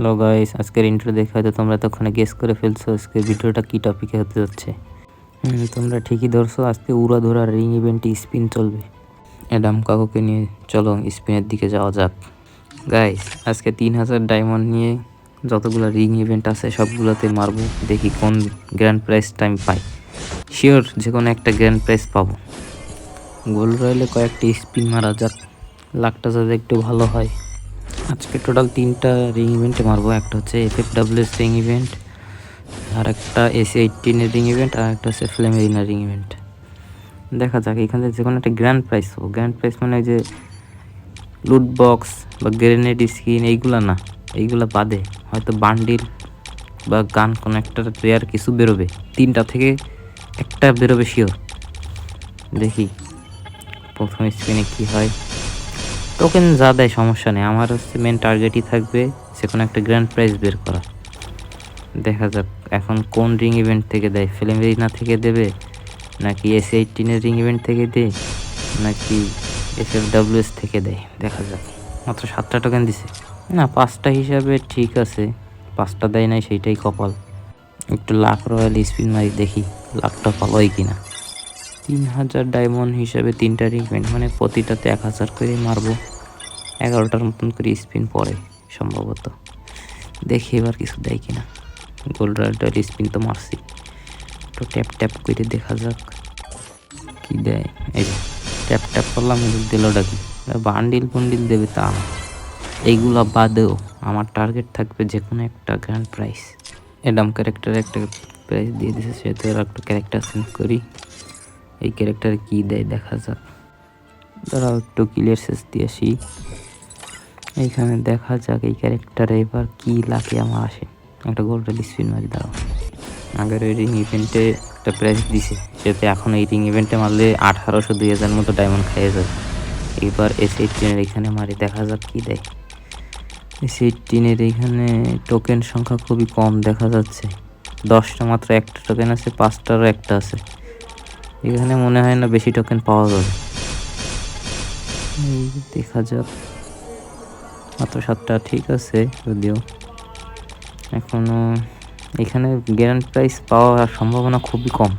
Hello guys আজকের intro দেখে হয়তো তোমরা তখন গেস করে ফেলছো আজকে ভিডিওটা কি টপিকে হতে যাচ্ছে। তোমরা ঠিকই ধরছো, আজকে উড়া ধরা রিং ইভেন্টে স্পিন চলবে। অ্যাডাম কাকুকে নিয়ে চলো স্পিনের দিকে যাওয়া যাক। গাইস আজকে তিন হাজার ডায়মন্ড নিয়ে যতগুলো রিং ইভেন্ট আছে, সবগুলোতে মারবো। দেখি কোন গ্র্যান্ড প্রাইজটা আমি পাই। শিওর যে কোনো একটা গ্র্যান্ড প্রাইজ পাবো। গোল রয়েলে কয়েকটি স্পিন মারা যাক। লাখটা যাতে একটু ভালো হয়। আজকে টোটাল তিনটা রিং ইভেন্টে মারবো। একটা হচ্ছে F F WS ring event আর একটা এসি এইটিনের রিং ইভেন্ট আর একটা হচ্ছে ফ্লেমেরিনা রিং ইভেন্ট দেখা যাক, এখান থেকে যে কোনো একটা গ্র্যান্ড প্রাইজ হব গ্র্যান্ড প্রাইজ মানে যে লুট বক্স বা গ্রেনেড স্কিন এইগুলা না, এইগুলা বাদে। হয়তো বান্ডিল বা গান কোনো একটা রেয়ার কিছু বেরোবে। তিনটা থেকে একটা বেরোবে শিওর দেখি, প্রথম স্পিনে কি হয়। টোকেন যা দেয় সমস্যা নেই। আমার হচ্ছে মেন টার্গেটই থাকবে সে কোনো একটা গ্র্যান্ড প্রাইজ বের করা দেখা যাক, এখন কোন রিং ইভেন্ট থেকে দেয়? ফিল্মেরিনা থেকে দেবে? নাকি এস এইটিনের রিং ইভেন্ট থেকে দেয়? নাকি এস এফ ডাব্লিউএস থেকে দেয়? দেখা যাক। মাত্র সাতটা টোকেন দিছে। না, পাঁচটা হিসাবে ঠিক আছে। পাঁচটা দেয় নাই, সেইটাই কপাল। একটু লাখ রয়্যাল স্পিন মারি দেখি, লাখটা পালোই কিনা। তিন হাজার ডায়মন্ড হিসাবে তিনটা রিকমেন্ট মানে প্রতিটাতে এক হাজার করে মারবো। এগারোটার মতন করে স্পিন পড়ে, সম্ভবত। দেখি এবার কিছু দেয় কিনা। গোল্ড রাইডার স্পিন তো মারছি। তো ট্যাপ ট্যাপ করে দেখা যাক কি দেয়। এই ট্যাপ ট্যাপ করলাম, এদিক দিল ডাকি বান্ডিল বন্ডিল দেবে তা। এইগুলো বাদেও আমার টার্গেট থাকবে যে কোনো একটা গ্র্যান্ড প্রাইস এডাম ক্যারেক্টার একটা প্রাইস দিয়ে দিছে, সেহেতু একটা ক্যারেক্টার চেঞ্জ করি। এই ক্যারেক্টার কি দেয় দেখা যাক। দাঁড়াও একটু ক্লিয়ার শেষ দিয়ে আসি। এইখানে দেখা যাক এই ক্যারেক্টারে এবার কি লাগে আমার আসে। একটা গোল্ডেল স্পিন মারি, দাঁড়াও। আগের ওই রিং ইভেন্টে একটা প্রাইজ দিছে। সেতে এখন এই রিং ইভেন্টে মারলে আঠারোশো দুই হাজার মতো ডায়মন্ড খাইয়ে যাবে। এবার এস এইটিনের এখানে মারি, দেখা যাক কি দেয়। এস এইটিনের এখানে টোকেন সংখ্যা খুবই কম দেখা যাচ্ছে। দশটা মাত্র একটা টোকেন আছে, পাঁচটারও একটা আছে। এখানে মনে হয় না বেশি টোকেন পাওয়া যাবে। দেখা যাক। মাত্র সাতটা ঠিক আছে যদিও। এখনও এখানে গ্র্যান্ড প্রাইস পাওয়ার সম্ভাবনা খুবই কম।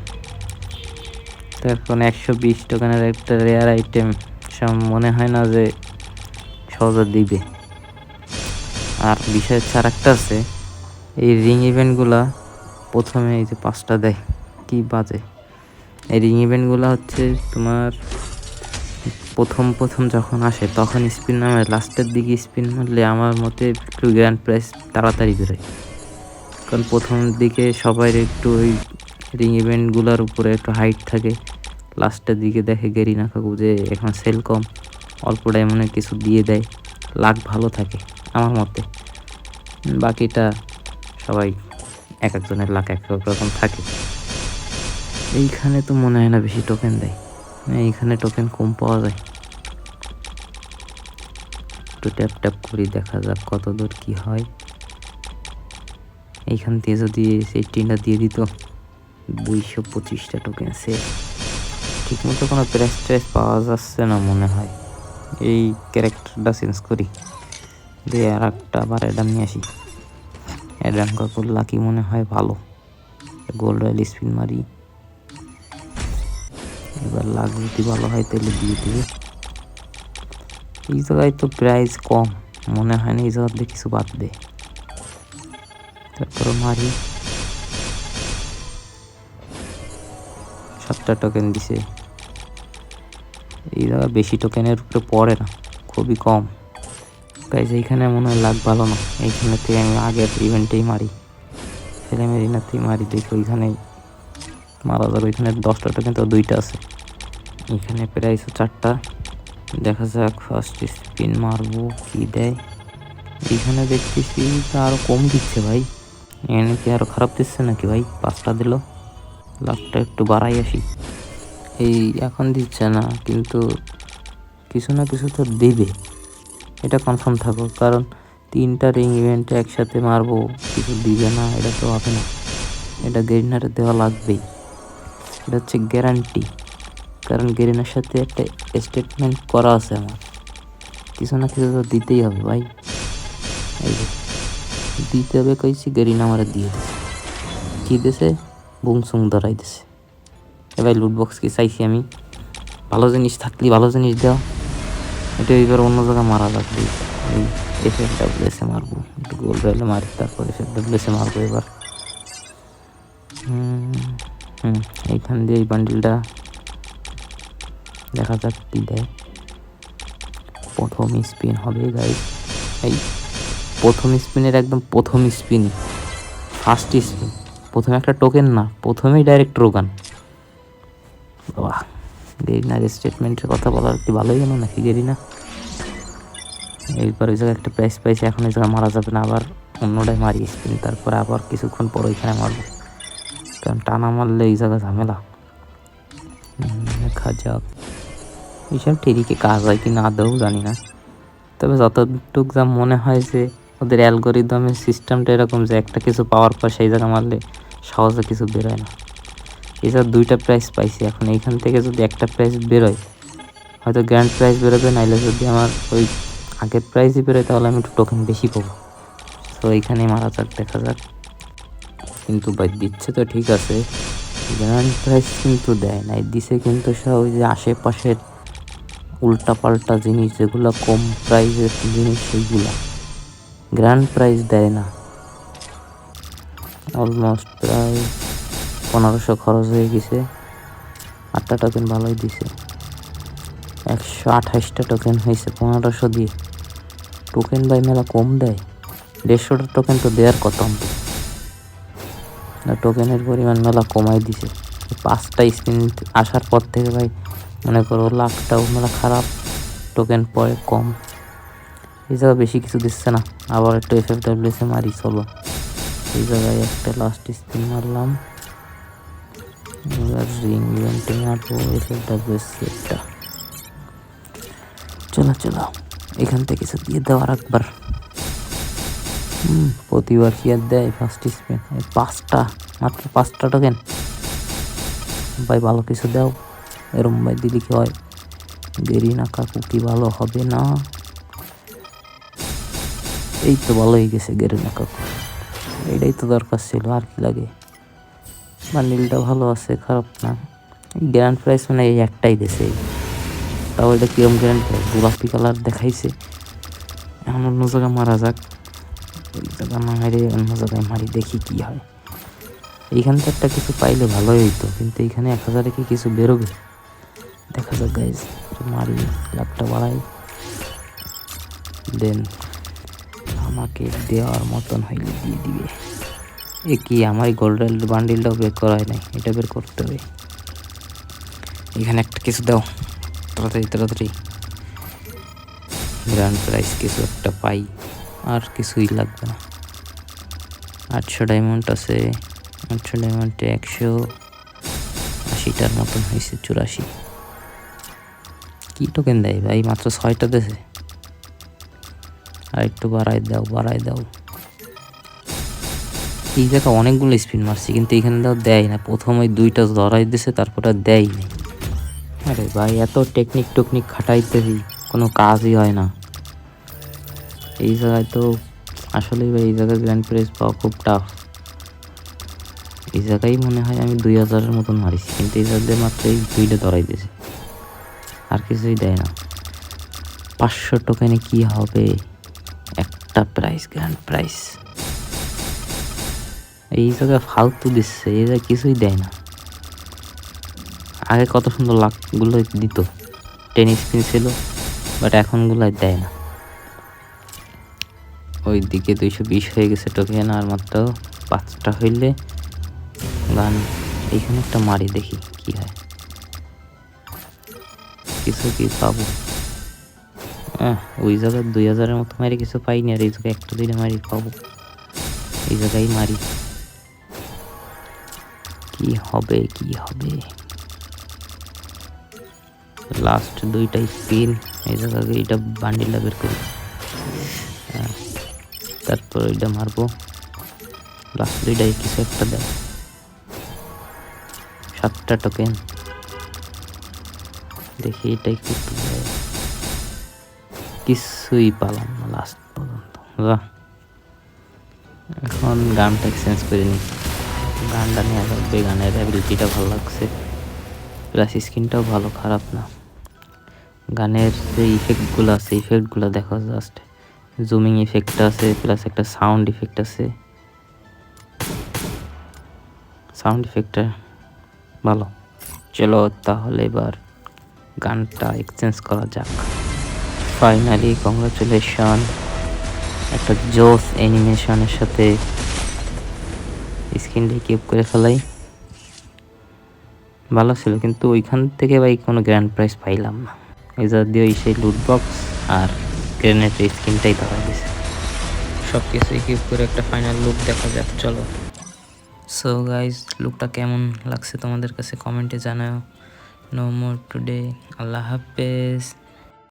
তো এখন একশো বিশ টোকেনের একটা রেয়ার আইটেম সব মনে হয় না যে সহজে দিবে। আর বিষয় হচ্ছে আর একটা আছে এই রিং ইভেন্টগুলা প্রথমে এই যে পাঁচটা দেয় কি বাজে? এই রিং ইভেন্টগুলো হচ্ছে তোমার প্রথম প্রথম যখন আসে, তখন স্পিন নামে, লাস্টের দিকে স্পিন মারলে আমার মতে একটু গ্র্যান্ড প্রাইস তাড়াতাড়ি বেরোয়। কারণ প্রথম দিকে সবাই একটু ওই রিং ইভেন্টগুলোর উপরে একটু হাইট থাকে। লাস্টের দিকে দেখে গেরি না কাকু যে এখন সেল কম, অল্প ডায়মন্ডে কিছু দিয়ে দেয়। লাখ ভালো থাকে, আমার মতে। বাকিটা সবাই এক একজনের লাখ এক এক রকম থাকে। এইখানে তো মনে হয় না বেশি টোকেন দেয়। এইখানে টোকেন কম পাওয়া যায়। একটু ট্যাপ ট্যাপ করি, দেখা যাক কত দূর কী হয়। এইখান থেকে যদি সেই টিনটা দিয়ে দিত, দুইশো পঁচিশটা টোকেন আছে। ঠিকমতো কোনো প্রেস ট্রেস পাওয়া যাচ্ছে না মনে হয়। এই ক্যারেক্টারটা চেঞ্জ করি। দিয়ে আর একটা আবার অ্যাডাম নিয়ে আসি। অ্যাডাম কাকুর লাকি মনে হয় ভালো। গোল্ড রয়েল স্পিন মারি। এবার লাখ যদি ভালো হয় তাহলে দিয়ে দিবে। এই জায়গায় তো প্রাইস কম, মনে হয় না এই জায়গার দিয়ে কিছু বাদ দে। তারপরে মারি। সাতটা টোকেন দিছে। এই জায়গা বেশি টোকেনের উপরে পড়ে না, খুবই কম। গাইজ এইখানে মনে হয় লাগ ভালো না। এইখানে থেকে আমি আগের ইভেন্টেই মারি। ছেলে মেরিনাতেই মারি, দেখি ওইখানেই মারা যাবে। ওইখানে দশটা টোকেন তো দুইটা আছে। এখানে প্রাইস চারটা। দেখা যাক ফার্স্ট স্পিন মারবো, কি দেয়। এখানে দেখতেছি আরও কম দিচ্ছে ভাই। এখানে কি আরও খারাপ দিচ্ছে নাকি ভাই? পাঁচটা দিল। লাখটা একটু বাড়াই আসি। এই এখন দিচ্ছে না, কিন্তু কিছু না কিছু তো দেবে। এটা কনফার্ম থাকো, কারণ তিনটা রিং ইভেন্টে একসাথে মারবো, কিছু দিবে না, এটা তো হবে না। এটা গেরিনারে দেওয়া লাগবেই। এটা হচ্ছে গ্যারান্টি কারণ গেরিনার সাথে একটা স্টেটমেন্ট করা আছে আমার। কিছু না কিছু তো দিতেই হবে ভাই। দিতে হবে কইছি গেরিনা আমার দিয়ে কি দিছে? বুংসুং ধরাই দিছে। এবার লুট বক্স কি চাইছি আমি? ভালো জিনিস থাকলে ভালো জিনিস দাও। এটা এবার অন্য জায়গায় মারা লাগবে এই এফএফ ডাব্লিউএসে মারবো। একটু গোল রাইলে মারি, তারপর এফএফ ডাব্লিউএসে মারবো এবার। হুম হুম, এইখান দিয়ে এই বান্ডিলটা দেখা যাক কী দেয়। প্রথম স্পিন হবে গাই এই, প্রথম স্পিনের একদম প্রথম স্পিন ফার্স্ট স্পিন প্রথমে একটা টোকেন না, প্রথমেই ডাইরেক্ট রোগান বাবা গেরিনার স্টেটমেন্টের কথা বলার কি ভালোই গেল নাকি গেরিনা এরপর ওই জায়গায় একটা প্রাইস পাইছে, এখন ওই জায়গায় মারা যাবে না আবার। অন্যটাই মারি স্পিন তারপরে আবার কিছুক্ষণ পর ওইখানে মারবো। কারণ টানা মারলে এই জায়গা ঝামেলা। দেখা যাক। এইসব ঠিকই কাজ হয় কি না দেও জানি না। তবে যতটুক যা মনে হয় যে ওদের অ্যালগোরিদমের সিস্টেমটা এরকম যে একটা কিছু পাওয়ার পর সেই জায়গা মারলে সহজে কিছু বেরোয় না। এছাড়া দুইটা প্রাইস পাইছি, এখন এইখান থেকে যদি একটা প্রাইস বেরোয়, হয়তো গ্র্যান্ড প্রাইস বেরোবে, নাইলে যদি আমার ওই আগের প্রাইসই বেরোয়, তাহলে আমি একটু টোকেন বেশি পাবো। তো এইখানে মারা যাক দেখা যাক। কিন্তু ভাই, দিচ্ছে তো ঠিক আছে। গ্র্যান্ড প্রাইস কিন্তু দেয় নাই। দিছে কিন্তু সব ওই যে আশেপাশের উল্টাপাল্টা জিনিস, যেগুলো কম প্রাইসের জিনিস, সেইগুলা। গ্র্যান্ড প্রাইস দেয় না। অলমোস্ট প্রায় পনেরোশো খরচ হয়ে গেছে। আটটা টোকেন ভালোই দিছে। একশো আঠাশটা টোকেন হয়েছে পনেরোশো দিয়ে। টোকেন বাই মেলা কম দেয়। দেড়শোটা টোকেন তো দেওয়ার কথা। অন্তত টোকেনের পরিমাণ মেলা কমাই দিছে। পাঁচটা স্পিন আসার পর থেকে ভাই, মনে করো লাখটাও মেলা খারাপ টোকেন পরে কম। জায়গায় বেশি কিছু দিচ্ছে না, আবার একটু এফ এফ ডাব্লিউসে মারি চলো। এই জায়গায় একটা লাস্ট স্পিন মারলাম। এবার রিং ইভেন্টে মারবো এফ এফ ডাব্লিউসি একটা চলো চলো, এখান থেকে কিছু দিয়ে দেওয়ার একবার প্রতিবার কি আর দেয় ফার্স্ট স্পিন পাঁচটা, মাত্র পাঁচটা টোকেন ভাই ভালো কিছু দাও। এরম ভাই দিলে কি হয়? দেরি না কাকু, কি ভালো হবে না? এই তো ভালো হয়ে গেছে গেরে না কাকু। এটাই তো দরকার ছিল, আর কি লাগে? বা নীলটা ভালো আছে, খারাপ না। গ্র্যান্ড প্রাইস মানে এই একটাই দেশে তাও এটা কিরম গ্র্যান্ড প্রাইস গোলাপি কালার দেখাইছে। এমন অন্য জায়গায় মারা যাক। না মেরে অন্য জায়গায় মারি দেখি কি হয়। এইখান থেকে একটা কিছু পাইলে ভালোই হইতো, কিন্তু এইখানে এক হাজারে কি কিছু বেরোবে। দেখা যাক গাইজ মারি, লাভটা বাড়াই। দেন আমাকে দেওয়ার মতন হইলে দিয়ে দিবে। এ কি, আমার গোল্ডেল বান্ডিলটাও বের করা হয় নাই, এটা বের করতে হবে। এখানে একটা কিছু দাও, তাড়াতাড়ি তাড়াতাড়ি। গ্র্যান্ড প্রাইস কিছু একটা পাই। আর কিছুই লাগবে না। আটশো ডায়মন্ড আছে, আটশো ডায়মন্ডে একশো আশিটার মতন হয়েছে, চুরাশি। কি টোকেন দেয় ভাই? মাত্র ছয়টা দেশে আর একটু বাড়াই দাও বাড়াই দাও। এই জায়গা অনেকগুলো স্পিন মারছি, কিন্তু এখানে দাও দেয় না। প্রথম ওই দুইটা ধরাই দিছে, তারপর আর দেয় নাই। আরে ভাই, এত টেকনিক টেকনিক খাটাইতেছি কোনো কাজই হয় না। এই জায়গায় তো আসলে ভাই, এই জায়গায় গ্র্যান্ড প্রাইজ পাওয়া খুব টাফ এই জায়গায় মনে হয় আমি দুই হাজারের মতন মারিছি কিন্তু এই জায়গায় মাত্র এই দুইটা ধরাই দিয়েছে। আর কিছুই দেয় না। পাঁচশো টোকেনে কি হবে? একটা প্রাইস গ্র্যান্ড প্রাইস এই জায়গায় ফালতু দিচ্ছে, এই জায়গায় কিছুই দেয় না। আগে কত সুন্দর লাখগুলো দিত। টেনিস স্পিন ছিল বাট এখনগুলো দেয় না। ওই দিকে দুইশো বিশ হয়ে গেছে টোকেন আর মাত্র পাঁচটা হইলে গান। এইখানে একটা মারি দেখি কি হয়। কিছু কি পাবো? ওই জায়গায় দুই হাজারের মতো মারি কিছু পাইনি, আর এই জায়গায় একটা দিনে মারি পাবো। এই জায়গায় মারি। কি হবে কি হবে? লাস্ট দুইটা স্পিন এই জায়গায় এইটা বান্ডিলটা বের করি। তারপর ওইটা মারবো। লাস্ট দুইটাই কিছু একটা দেয় সাতটা টোকেন দেখি এটাই দেয় কিছুই পালাম না লাস্ট পর্যন্ত। এখন গানটা এক্সচেঞ্জ করে নিই। গানটা নেওয়া লাগবে গানের অ্যাবিলিটিটা ভালো লাগছে। প্লাস স্ক্রিনটাও ভালো, খারাপ না। গানের যে ইফেক্টগুলো আছে ইফেক্টগুলো দেখো জাস্ট জুমিং ইফেক্ট আছে প্লাস একটা সাউন্ড ইফেক্ট আছে। সাউন্ড ইফেক্টটা ভালো। চলো তাহলে এবার গানটা এক্সচেঞ্জ করা যাক। ফাইনালি কংগ্রাচুলেশন একটা জোস অ্যানিমেশনের সাথে স্ক্রিনটা কিপ করে ফেলাই। ভালো ছিল, কিন্তু ওইখান থেকে ভাই কোনো গ্র্যান্ড প্রাইজ পাইলাম না। যা দিয়ে সেই লুট বক্স আর গ্রেনেডের স্ক্রিনটাই ধরা গেছে। সব কিছু ইকুইপ করে একটা ফাইনাল লুক দেখা যাক, চলো। সো গাইজ লুকটা কেমন লাগছে তোমাদের কাছে? কমেন্টে জানাও। নো মোর টুডে আল্লাহ হাফেজ।